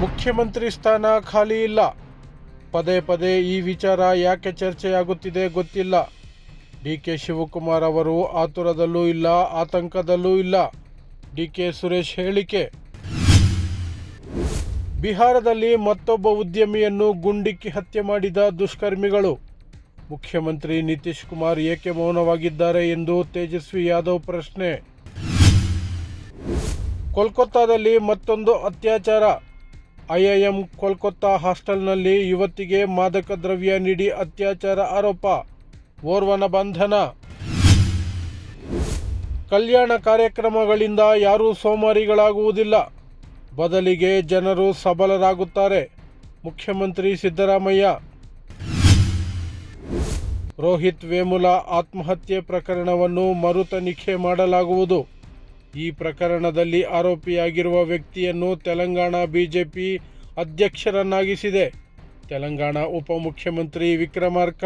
ಮುಖ್ಯಮಂತ್ರಿ ಸ್ಥಾನ ಖಾಲಿ ಇಲ್ಲ. ಪದೇ ಪದೇ ಈ ವಿಚಾರ ಯಾಕೆ ಚರ್ಚೆಯಾಗುತ್ತಿದೆ ಗೊತ್ತಿಲ್ಲ. ಡಿ ಕೆ ಶಿವಕುಮಾರ್ ಅವರು ಆತುರದಲ್ಲೂ ಇಲ್ಲ, ಆತಂಕದಲ್ಲೂ ಇಲ್ಲ. ಡಿ ಕೆ ಸುರೇಶ್ ಹೇಳಿಕೆ. ಬಿಹಾರದಲ್ಲಿ ಮತ್ತೊಬ್ಬ ಉದ್ಯಮಿಯನ್ನು ಗುಂಡಿಕ್ಕಿ ಹತ್ಯೆ ಮಾಡಿದ ದುಷ್ಕರ್ಮಿಗಳು. ಮುಖ್ಯಮಂತ್ರಿ ನಿತೀಶ್ ಕುಮಾರ್ ಏಕೆ ಮೌನವಾಗಿದ್ದಾರೆ ಎಂದು ತೇಜಸ್ವಿ ಯಾದವ್ ಪ್ರಶ್ನೆ. ಕೋಲ್ಕತ್ತಾದಲ್ಲಿ ಮತ್ತೊಂದು ಅತ್ಯಾಚಾರ. ಐಐಎಂ ಕೋಲ್ಕತ್ತಾ ಹಾಸ್ಟೆಲ್ನಲ್ಲಿ ಯುವತಿಗೆ ಮಾದಕ ದ್ರವ್ಯ ನೀಡಿ ಅತ್ಯಾಚಾರ ಆರೋಪ. ಓರ್ವನ ಬಂಧನ. ಕಲ್ಯಾಣ ಕಾರ್ಯಕ್ರಮಗಳಿಂದ ಯಾರೂ ಸೋಮಾರಿಗಳಾಗುವುದಿಲ್ಲ. ಬದಲಿಗೆ ಜನರು ಸಬಲರಾಗುತ್ತಾರೆ. ಮುಖ್ಯಮಂತ್ರಿ ಸಿದ್ದರಾಮಯ್ಯ. ರೋಹಿತ್ ವೇಮುಲ ಆತ್ಮಹತ್ಯೆ ಪ್ರಕರಣವನ್ನು ಮರು ತನಿಖೆ ಮಾಡಲಾಗುವುದು. ಈ ಪ್ರಕರಣದಲ್ಲಿ ಆರೋಪಿಯಾಗಿರುವ ವ್ಯಕ್ತಿಯನ್ನು ತೆಲಂಗಾಣ ಬಿಜೆಪಿ ಅಧ್ಯಕ್ಷರನ್ನಾಗಿಸಿದೆ. ತೆಲಂಗಾಣ ಉಪಮುಖ್ಯಮಂತ್ರಿ ವಿಕ್ರಮಾರ್ಕ.